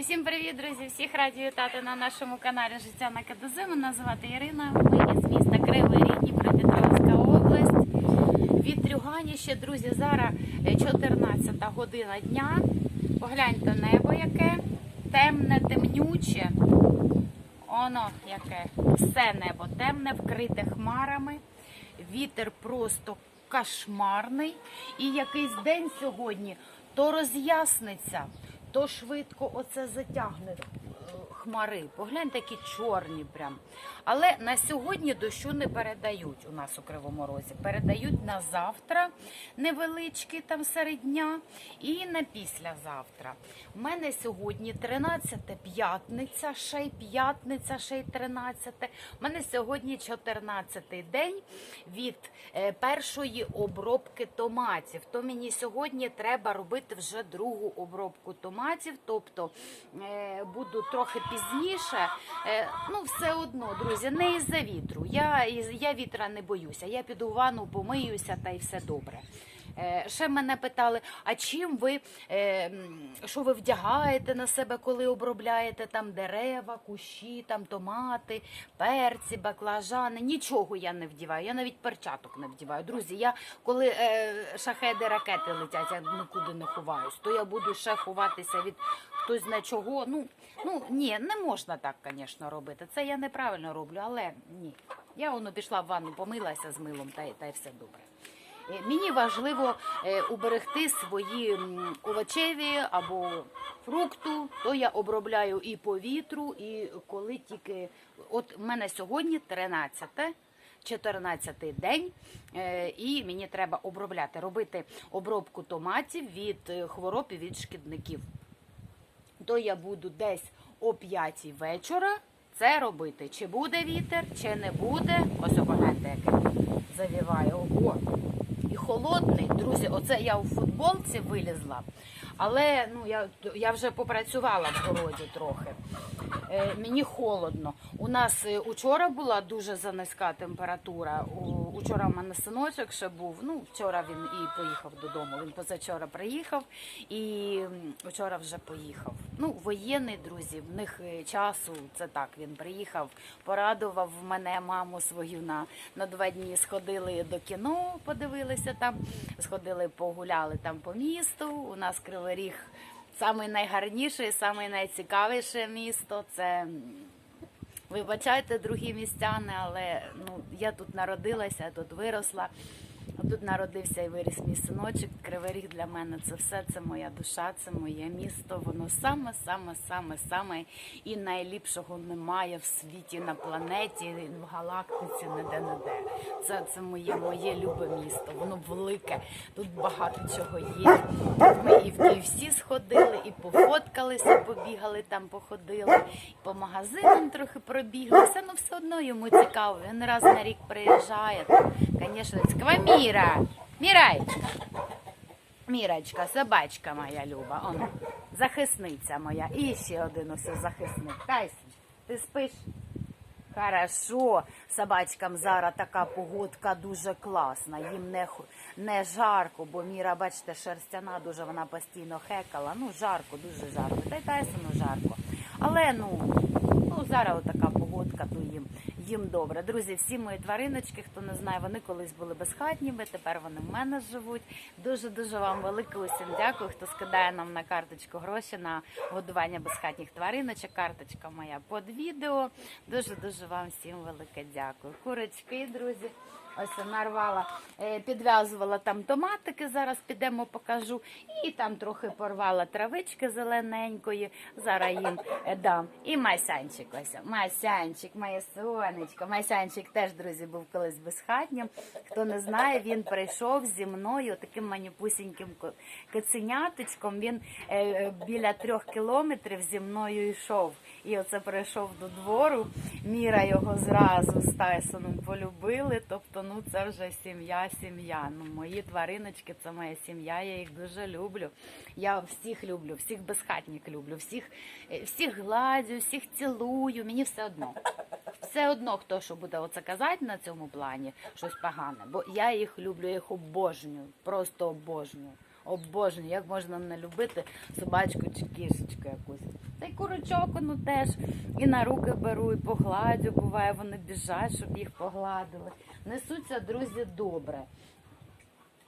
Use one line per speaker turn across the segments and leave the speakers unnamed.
Усім привіт, друзі! Всіх раді вітати на нашому каналі Життя на КДЗ. Мене звати Ірина. Ми із міста Кривий Ріг, Дніпропетровська область. Від Трюганіще, друзі, зараз е, 14 година дня. Погляньте небо яке. Темне, темнюче. Оно яке. Все небо темне, вкрите хмарами. Вітер просто кошмарний. І якийсь день сьогодні то роз'ясниться, то швидко оце затягне хмари. Погляньте, які чорні прям. Але на сьогодні дощу не передають у нас у Кривому Розі. Передають на завтра невеличкий там серед дня і на післязавтра. У мене сьогодні 13 п'ятниця, ще й п'ятниця, ще й 13. У мене сьогодні 14 день від е, першої обробки томатів. То мені сьогодні треба робити вже другу обробку томатів, тобто е, буду трохи пізніше. Е, ну, все одно, друзі, не із-за вітру. Я, я вітра не боюся. Я піду в ванну, помиюся та й все добре. Е, Ще мене питали, а чим ви е, що ви вдягаєте на себе, коли обробляєте там дерева, кущі, там томати, перці, баклажани? Нічого я не вдіваю. Я навіть перчаток не вдіваю. Друзі, я коли е, шахеди ракети летять, я нікуди не ховаюсь, то я буду ще ховатися від хтось зна чого. Ну, ну ні, не можна так, звісно, робити. Це я неправильно роблю, але ні. Я воно пішла в ванну, помилася з милом, та й все добре. Е, Мені важливо е, уберегти свої овочеві або фрукту, то я обробляю і по вітру, і коли тільки. От в мене сьогодні 13 14-й день, е, і мені треба обробляти, робити обробку томатів від хвороб і від шкідників. То я буду десь о 5 вечора це робити. Чи буде вітер, чи не буде. Ось погляньте, яке завіває. Ого. І холодний, друзі, оце я у футболці вилізла. Але ну я, я вже попрацювала в городі трохи. Е, мені холодно. У нас е, учора була дуже занизька температура. Учора в мене синочок ще був. Ну, вчора він і поїхав додому. Він позавчора приїхав і вчора вже поїхав. Ну, воєнний, друзі, в них е, часу це так. Він приїхав, порадував мене, маму свою на, на два дні. Сходили до кіно, подивилися там, сходили, погуляли там по місту. У нас Кривий Ріг Саме найгарніше, саме найцікавіше місто це вибачайте, другі містяни, але ну я тут народилася, тут виросла. Тут народився і виріс мій синочок. Кривий Ріг для мене це все, це моя душа, це моє місто. Воно саме, саме, саме, саме і найліпшого немає в світі, на планеті, в галактиці, ніде ніде. Це, це моє, моє любе місто. Воно велике. Тут багато чого є. Ми і в KFC сходили, і пофоткалися, побігали там, походили, і по магазинам трохи пробіглися. Ну все одно йому цікаво. Він раз на рік приїжджає. Звісно, цікаво. Міра! Мірайчка! Мірочка, собачка моя люба. Он, захисниця моя. І ще один ось захисник. Тайсон, ти спиш? Хорошо, собачкам зараз така погодка дуже класна. Їм не, не жарко, бо Міра, бачите, шерстяна дуже вона постійно хекала. Ну, жарко, дуже жарко. Та й Тайсону жарко. Але ну, ну зараз отака погодка, то їм, їм добре. Друзі, всі мої твариночки, хто не знає, вони колись були безхатніми, тепер вони в мене живуть. Дуже дуже вам велике усім дякую, хто скидає нам на карточку гроші на годування безхатніх твариночок. Карточка моя під відео. Дуже дуже вам всім велике дякую. Курочки, друзі. Ось нарвала, е, підв'язувала там томатики, зараз підемо покажу. І там трохи порвала травички зелененької. Зараз їм е, дам. І масянчик ось. Масянчик, моє сонечко. Масянчик теж, друзі, був колись безхатнім. Хто не знає, він прийшов зі мною таким манюпусіньким ко- каценяточком. Він е, біля трьох кілометрів зі мною йшов. І оце прийшов до двору. Міра його зразу з Тайсоном полюбили. Тобто, ну це вже сім'я, сім'я. Ну, мої твариночки, це моя сім'я. Я їх дуже люблю. Я всіх люблю, всіх безхатніх люблю, всіх, е, всіх гладю, всіх цілую. Мені все одно. Все одно, хто що буде оце казати на цьому плані, щось погане. Бо я їх люблю, їх обожнюю, просто обожнюю. Обожнюю, як можна не любити собачку чи кішечку якусь. Та й курочок ну теж і на руки беру, і погладю. Буває, вони біжать, щоб їх погладили. Несуться, друзі, добре.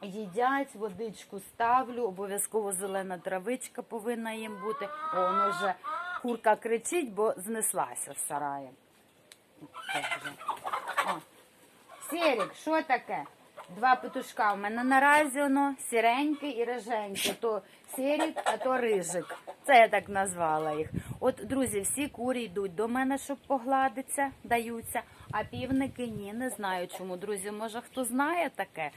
Їдять, водичку ставлю, обов'язково зелена травичка повинна їм бути. О, воно вже курка кричить, бо знеслася сараєм. Так Сірік, що таке? Два петушка. У мене наразі воно сіренький і риженький. То сірік, а то рижик. Це я так назвала їх. От, друзі, всі курі йдуть до мене, щоб погладитися, даються, а півники ні, не знаю чому. Друзі, може хто знає таке?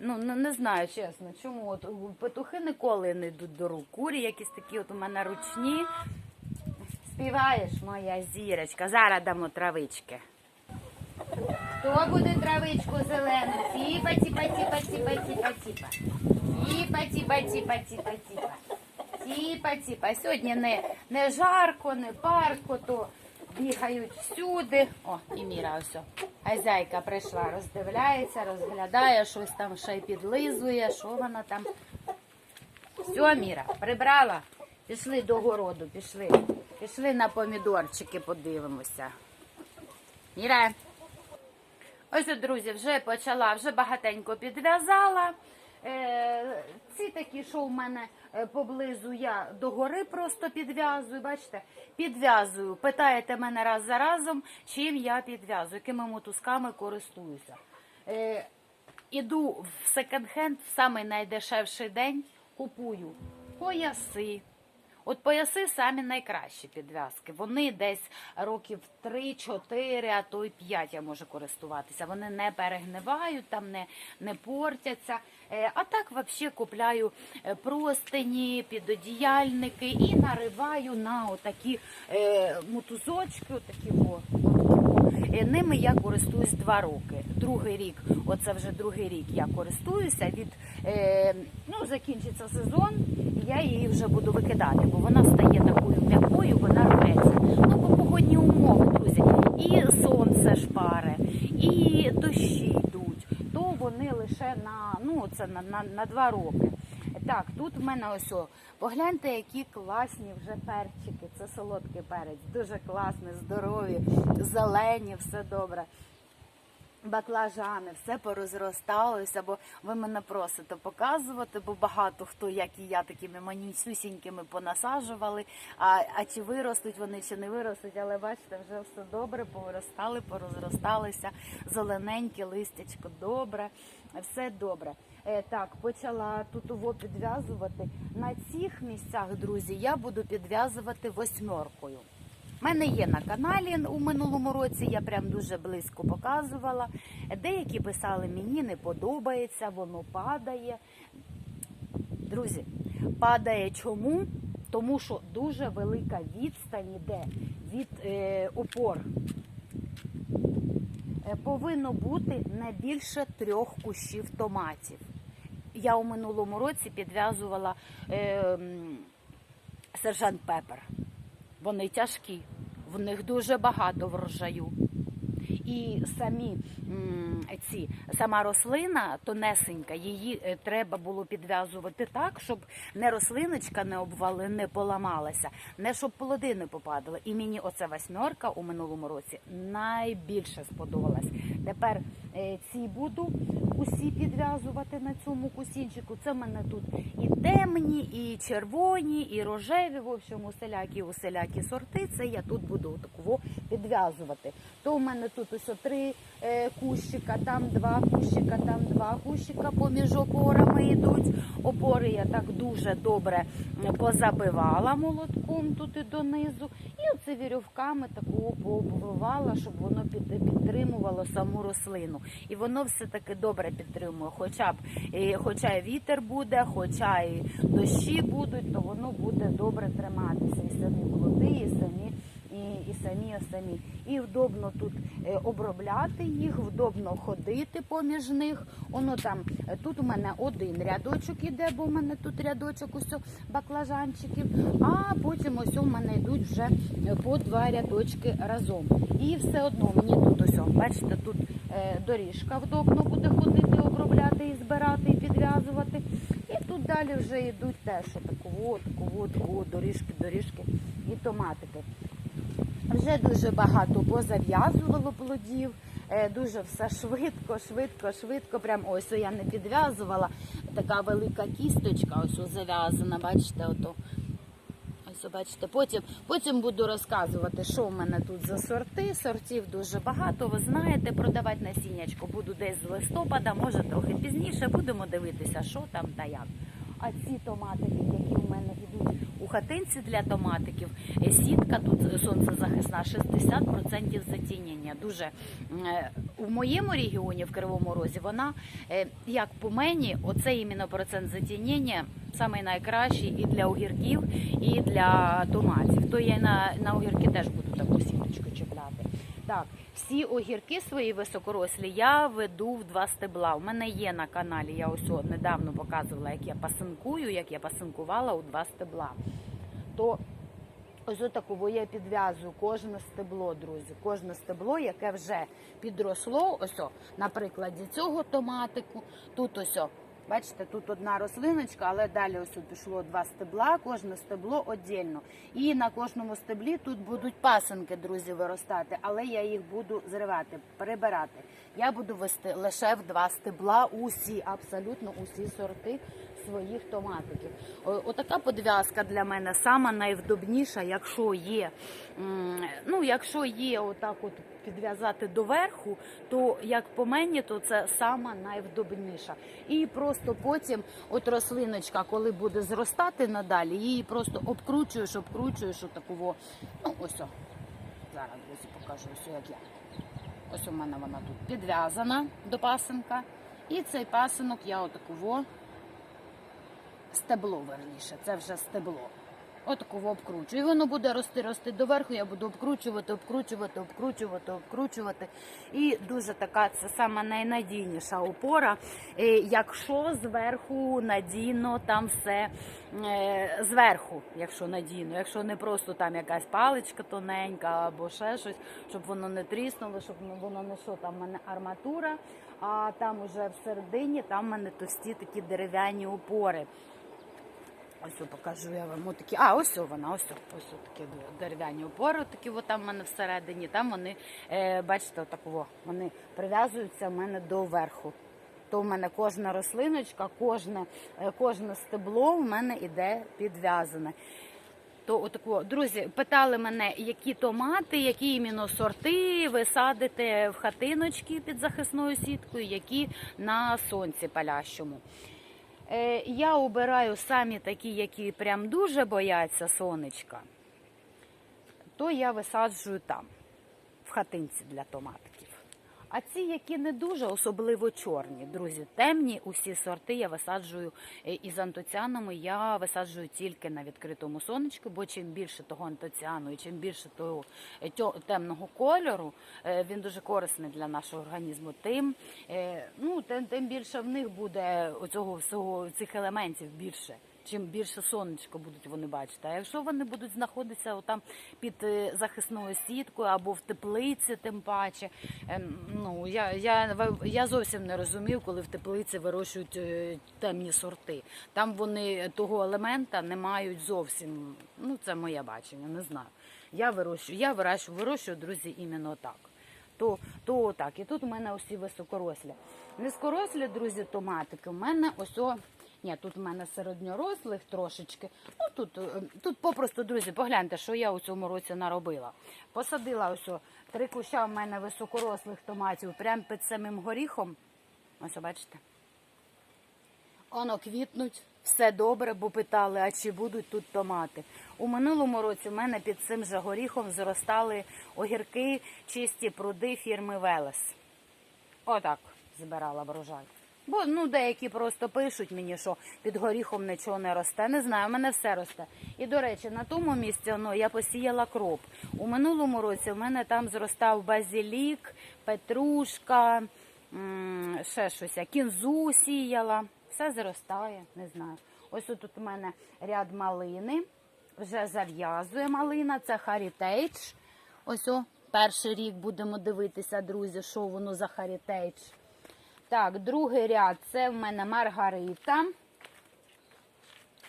Ну, не, не знаю, чесно, чому. От петухи ніколи не йдуть до рук. Курі якісь такі от у мене ручні. Співаєш, моя зірочка. Зараз дамо травички. Хто буде травичку зелену? Тіпа, тіпа, тіпа, тіпа, тіпа, тіпа. Тіпа, тіпа, тіпа, тіпа, тіпа. Тіпа, тіпа. Сьогодні не, не жарко, не парко, то бігають всюди. О, і Міра ось. Хазяйка прийшла, роздивляється, розглядає, щось там ще й підлизує, що вона там. Все, Міра, прибрала. Пішли до городу, пішли. Пішли на помідорчики, подивимося. Міра. Ось, друзі, вже почала, вже багатенько підв'язала. Е, ці такі, що в мене е, поблизу, я догори просто підв'язую. Бачите, підв'язую. Питаєте мене раз за разом, чим я підв'язую, якими мотузками користуюся. Е, іду в секонд-хенд в самий найдешевший день, купую пояси. От пояси самі найкращі підв'язки. Вони десь років 3-4, а то й 5 я можу користуватися. Вони не перегнивають, там не, не портяться. Е, А так взагалі купляю е, простині, підодіяльники і нариваю на отакі е, мотузочки, отакі о, Ними я користуюсь два роки. Другий рік, оце вже другий рік я користуюся. Від е, ну закінчиться сезон, і я її вже буду викидати, бо вона стає такою м'якою, вона рветься. Ну, по погодні умови, друзі, і сонце шпаре, і дощі йдуть, то вони лише на ну це на, на, на два роки. Так, тут в мене ось о, погляньте, які класні вже перчики. Це солодкий перець, дуже класний, здорові, зелені, все добре. Баклажани, все порозросталося, бо ви мене просите показувати, бо багато хто, як і я, такими манісюсінькими понасаджували. А, а чи виростуть вони, чи не виростуть, але бачите, вже все добре, повиростали, порозросталися, зелененьке листячко добре, все добре. Е, так, почала тут ово підв'язувати. На цих місцях, друзі, я буду підв'язувати восьмеркою. У мене є на каналі у минулому році, я прям дуже близько показувала. Деякі писали, мені не подобається, воно падає. Друзі, падає чому? Тому що дуже велика відстань іде від е, опор. Е, Повинно бути не більше трьох кущів томатів. Я у минулому році підв'язувала е, сержант Пепер. Вони тяжкі, в них дуже багато врожаю. І самі ці сама рослина тонесенька, її е, треба було підв'язувати так, щоб не рослиночка не обвали, не поламалася, не щоб плоди не попадали. І мені оця восьмерка у минулому році найбільше сподобалась. Тепер е, ці буду усі підв'язувати на цьому кусінчику. Це в мене тут і темні, і червоні, і рожеві. В общем, усілякі, усілякі сорти. Це я тут буду такого підв'язувати. То в мене тут ось три е, кущика, там два кущика, там два кущика поміж опорами йдуть. Опори я так дуже добре позабивала молотком тут і донизу. І оце вірьовками такого пообвивала, щоб воно підтримувало саму рослину. І воно все таки добре підтримує. Хоча б і хоча і вітер буде, хоча і дощі будуть, то воно буде добре триматися. І самі. І, самі, самі. І вдобно тут е, обробляти їх, вдобно ходити поміж них. Воно там, е, тут у мене один рядочок іде, бо в мене тут рядочок ось баклажанчиків, а потім ось у мене йдуть вже е, по два рядочки разом. І все одно мені тут ось, бачите, тут доріжка вдобно буде ходити, обробляти і збирати, і підв'язувати. І тут далі вже йдуть теж такого, такого, такого, доріжки, доріжки і томатики. Вже дуже багато позав'язувало плодів, е, дуже все швидко, швидко, швидко. Прям ось я не підв'язувала. Така велика кісточка, ось зав'язана, бачите, ото. Ось бачите. Потім, потім буду розказувати, що в мене тут за сорти. Сортів дуже багато. Ви знаєте, продавати насіннячко буду десь з листопада, може трохи пізніше. Будемо дивитися, що там та як. А ці томатики, які в мене йдуть у хатинці для томатиків, е, сітка тут сонцезахисна 60% затінення. Дуже е, у моєму регіоні, в Кривому Розі, вона е, як по мені, оце іменно процент затінення самий найкращий і для огірків, і для томатів. То я на, на огірки теж буду таку сіточку чіпляти. Так, всі огірки свої високорослі я веду в два стебла. У мене є на каналі. Я ось недавно показувала, як я пасинкую, як я пасинкувала у два стебла. То ось отаково я підв'язую кожне стебло, друзі. Кожне стебло, яке вже підросло. Ось, о, цього томатику. Тут ось. Бачите, тут одна рослиночка, але далі ось тут пішло два стебла, кожне стебло віддільно. І на кожному стеблі тут будуть пасинки, друзі, виростати, але я їх буду зривати, перебирати. Я буду вести лише в два стебла усі, абсолютно усі сорти своїх томатиків. Отака подв'язка для мене сама найвдобніша, якщо є. Ну, якщо є отак от підв'язати доверху, то як по мені, то це сама найвдобніша. І просто потім, от рослиночка, коли буде зростати надалі, її просто обкручуєш, обкручуєш отакого. Ну, ось. о. Зараз друзі покажу ось як я. Ось у мене вона тут підв'язана до пасинка. І цей пасинок я отакого стебло верніше. Це вже стебло. Отакого обкручую. І воно буде рости, рости доверху. Я буду обкручувати, обкручувати, обкручувати, обкручувати. І дуже така це сама найнадійніша опора. Е, Якщо зверху надійно там все е, зверху, якщо надійно, якщо не просто там якась паличка тоненька або ще щось, щоб воно не тріснуло, щоб воно не що там в мене арматура, а там уже всередині там в мене товсті такі дерев'яні опори. Ось покажу я вам такі. А, ось вона, ось ось такі дерев'яні опори, такі от там в мене всередині. Там вони, е, бачите, отаково, вони прив'язуються в мене до верху. То в мене кожна рослиночка, кожне, е, кожне стебло в мене іде підв'язане. То отако, друзі, питали мене, які томати, які іменно сорти ви садите в хатиночки під захисною сіткою, які на сонці палящому. Е, я обираю самі такі, які прям дуже бояться сонечка, то я висаджую там, в хатинці для томатиків. А ці, які не дуже, особливо чорні, друзі, темні усі сорти я висаджую е, із антоціанами. Я висаджую тільки на відкритому сонечку, бо чим більше того антоціану і чим більше того е, темного кольору, е, він дуже корисний для нашого організму. Тим, ну, тим, тим більше в них буде оцього всього цих елементів більше. Чим більше сонечко будуть вони бачити. А якщо вони будуть знаходитися отам під е, захисною сіткою або в теплиці, тим паче, ем, ну я, я, я зовсім не розумів, коли в теплиці вирощують е, темні сорти. Там вони того елемента не мають зовсім. Ну це моє бачення, не знаю. Я вирощую, я вирощую, вирощую, друзі, іменно так. То, то так. І тут у мене усі високорослі. Низькорослі, друзі, томатики. У мене ось. Ні, тут в мене середньорослих трошечки. Ну тут, е, тут попросту, друзі, погляньте, що я у цьому році наробила. Посадила ось три куща в мене високорослих томатів прямо під самим горіхом. Ось, бачите. Воно квітнуть, все добре, бо питали, а чи будуть тут томати. У минулому році в мене під цим же горіхом зростали огірки, чисті пруди фірми Велес. Отак збирала врожай. Бо ну деякі просто пишуть мені, що під горіхом нічого не росте. Не знаю, в мене все росте. І до речі, на тому місці ну, я посіяла кроп. У минулому році в мене там зростав базилік, петрушка, ще щось, кінзу сіяла. Все зростає, не знаю. Ось тут у мене ряд малини. Вже зав'язує малина, це Heritage. Ось о, перший рік будемо дивитися, друзі, що воно за Heritage. Так, другий ряд це в мене Маргарита.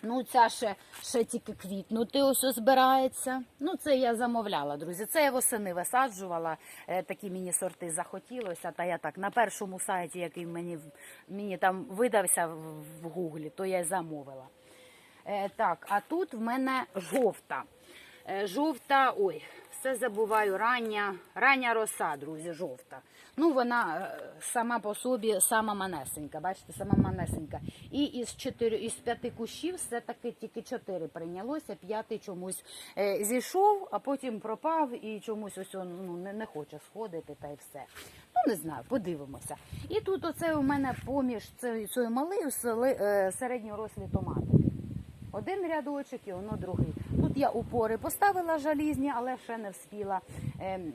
Ну, ця ще, ще тільки квітнути ось збирається. Ну, це я замовляла, друзі. Це я восени висаджувала. Е, такі мені сорти захотілося. Та я так на першому сайті, який мені, мені там видався в, в гуглі, то я й замовила. Е, так, а тут в мене жовта. Е, жовта, ой, все забуваю, рання, рання роса, друзі, жовта. Ну, вона е, сама по собі сама манесенька, бачите, сама манесенька. І із чотири, із п'яти кущів все-таки тільки чотири прийнялося, п'ятий чомусь е, зійшов, а потім пропав і чомусь ось он, ну, не, не хоче сходити та й все. Ну, не знаю, подивимося. І тут оце у мене поміж цією цією малею е, середньорослі томатики. Один рядочок і воно другий. Я упори поставила жалізні, але ще не вспіла ем,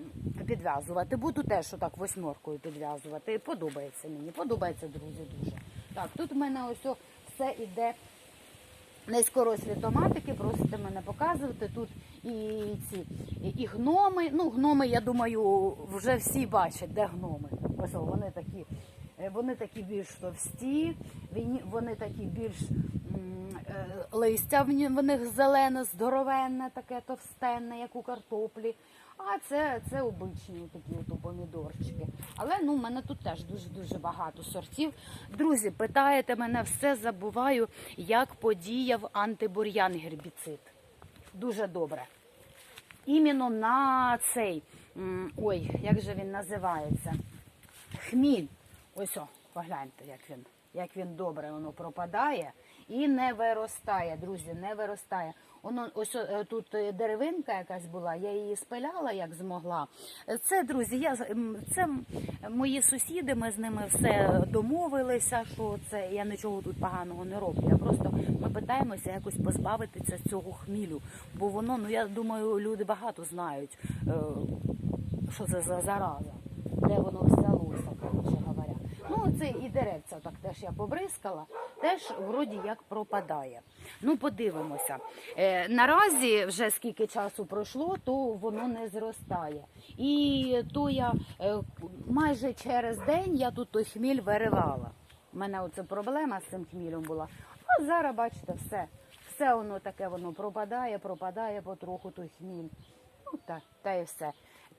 підв'язувати. Буду теж отак восьмеркою підв'язувати. Подобається мені, подобається, друзі, дуже. Так, тут в мене ось все іде низькорослі томатики, просите мене показувати. Тут і ці і, гноми. Ну, гноми, я думаю, вже всі бачать, де гноми. Ось вони такі. е, Вони такі більш товсті, вони- такі більш листя в них зелене, здоровенне, таке товстенне, як у картоплі. А це, це обичні такі от помідорчики. Але ну, в мене тут теж дуже-дуже багато сортів. Друзі, питаєте мене, все забуваю, як подіяв антибур'ян гербіцид. Дуже добре. Іменно на цей, ой, як же він називається? Хміль. Ось о, погляньте, як він, як він добре воно пропадає і не виростає, друзі, не виростає. Воно ось е, тут е, деревинка якась була, я її спиляла як змогла. Це, друзі, я це мої сусіди. Ми з ними все домовилися. Що це я нічого тут поганого не роблю. Я просто ми питаємося якось позбавитися цього хмілю, бо воно, ну я думаю, люди багато знають, е, що це за зараза, де воно говоря. Ну, це і деревця так теж я побризкала, теж вроді як пропадає. Ну, подивимося. Е, наразі вже скільки часу пройшло, то воно не зростає. І то я е, майже через день я тут той хміль виривала. У мене оце проблема з цим хмілем була. А зараз, бачите, все. Все воно таке воно пропадає, пропадає потроху той хміль. Ну, та, та і все.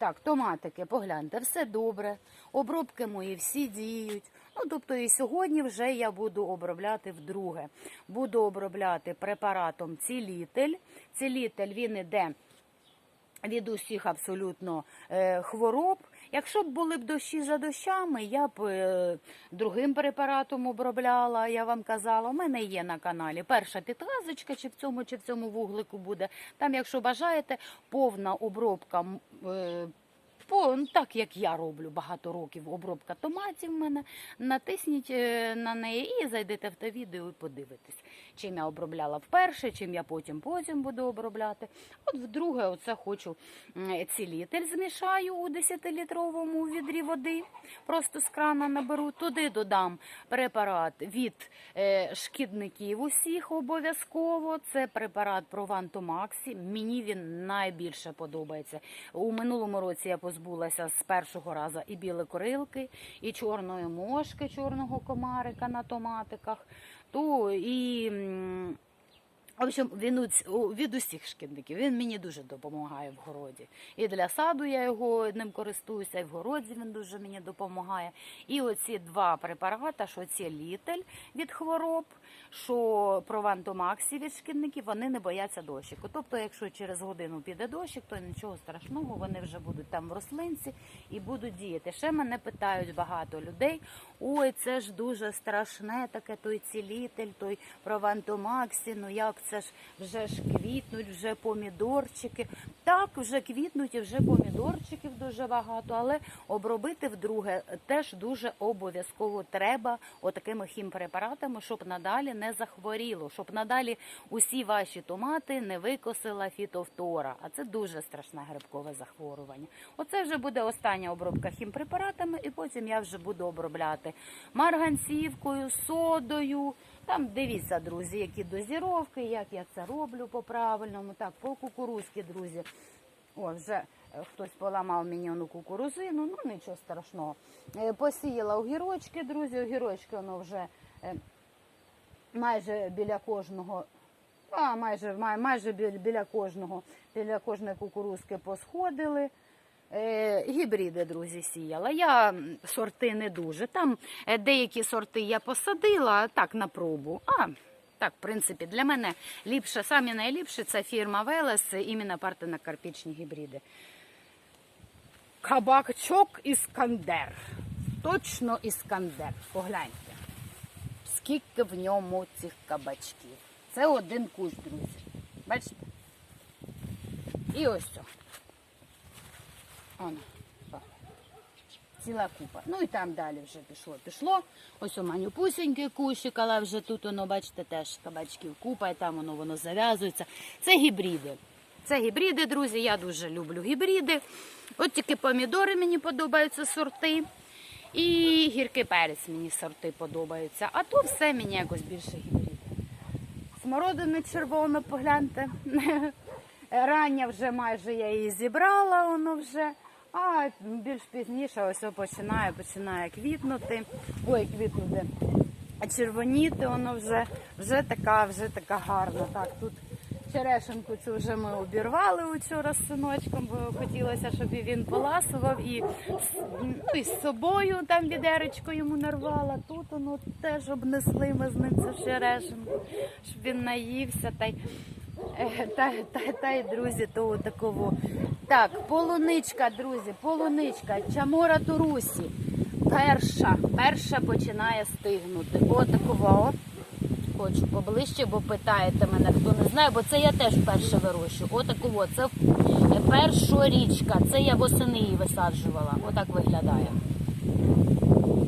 Так, томатики, погляньте, все добре. Обробки мої всі діють. Ну, тобто і сьогодні вже я буду обробляти вдруге. Буду обробляти препаратом цілітель. Цілітель він іде від усіх абсолютно е, хвороб. Якщо б були б дощі за дощами, я б е, другим препаратом обробляла. Я вам казала, у мене є на каналі перша підказочка, чи в цьому, чи в цьому вуглику буде. Там, якщо бажаєте, повна обробка. Ну, так як я роблю багато років, обробка томатів в мене. Натисніть е, на неї і зайдете в те відео і подивитесь, чим я обробляла вперше, чим я потім потім буду обробляти. От вдруге, оце хочу цілітель змішаю у 10-літровому відрі води. Просто з крана наберу. Туди додам препарат від е, шкідників усіх обов'язково. Це препарат Провантомаксі. Мені він найбільше подобається. У минулому році я позбулася з першого разу і білекорилки, і чорної мошки, чорного комарика на томатиках. То і в общем, він від усіх шкідників. Він мені дуже допомагає в городі. І для саду я його ним користуюся, і в городі він дуже мені допомагає. І оці два препарати, що ці літель від хвороб, що провантомаксі від шкідників, вони не бояться дощику. Тобто, якщо через годину піде дощик, то нічого страшного, вони вже будуть там в рослинці і будуть діяти. Ще мене питають багато людей. Ой, це ж дуже страшне, таке той цілітель, той провантомаксі. Ну як це ж вже ж квітнуть, вже помідорчики. Так, вже квітнуть і вже помідорчиків дуже багато, але обробити вдруге теж дуже обов'язково треба отакими хімпрепаратами, щоб надалі не захворіло, щоб надалі усі ваші томати не викосила фітовтора. А це дуже страшне грибкове захворювання. Оце вже буде остання обробка хімпрепаратами, і потім я вже буду обробляти марганцівкою, содою. Там дивіться, друзі, які дозіровки, як я це роблю по правильному. Так, по кукурузці, друзі. О, вже е, хтось поламав мені ону кукурузину, ну нічого страшного. Е, Посіяла огірочки, друзі, огірочки воно вже е, майже біля кожного
А, майже, май- майже біля кожного, біля кожної кукурузки посходили. Е, гібриди, друзі, сіяла. Я сорти не дуже. Там е, деякі сорти я посадила так на пробу. А так, в принципі, для мене ліпше, самі найліпше це фірма Велес, іменно партена карпічні гібриди. Кабачок Іскандер. Точно Іскандер. Погляньте. Скільки в ньому цих кабачків. Це один кущ, друзі. Бачите? І ось це. О. Ціла купа. Ну і там далі вже пішло, пішло. Ось у мене пусенький кущик, але вже тут воно, бачите, теж кабачків купа, і там воно воно зав'язується. Це гібриди. Це гібриди, друзі. Я дуже люблю гібриди. От тільки помідори мені подобаються сорти. І гіркий перець мені сорти подобаються. А то все мені якось більше гібриди. Смородина червона, погляньте. Рання вже майже я її зібрала, воно вже. А більш пізніше ось починає, починає квітнути. Ой, квітнути. А червоніти воно вже, вже така, вже така гарна. Так, тут черешенку цю вже ми обірвали учора з синочком, бо хотілося, щоб і він поласував і, ну, і з собою там відеречко йому нарвала. Тут воно теж обнесли ми з ним цю черешенку, щоб він наївся. Та й, е, та, та, та й друзі, то такого. Так, полуничка, друзі, полуничка, чамора турусі. Перша, перша починає стигнути. Отакова. От. Хочу поближче, бо питаєте мене, хто не знає, бо це я теж вперше вирощую. Отакого, це е, першорічка. Це я восени її висаджувала. Отак виглядає.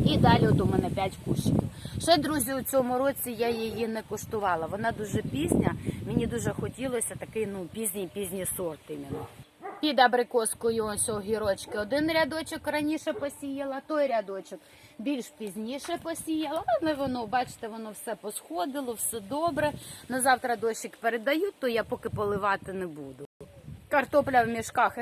І далі от у мене 5 кущиків. Ще, друзі, у цьому році я її не куштувала. Вона дуже пізня. Мені дуже хотілося такий ну, пізній пізній сорт іменно. Під абрикоскою ось огірочки. Один рядочок раніше посіяла, той рядочок більш пізніше посіяла. Але воно, бачите, воно все посходило, все добре. На завтра дощик передають, то я поки поливати не буду. Картопля в мішках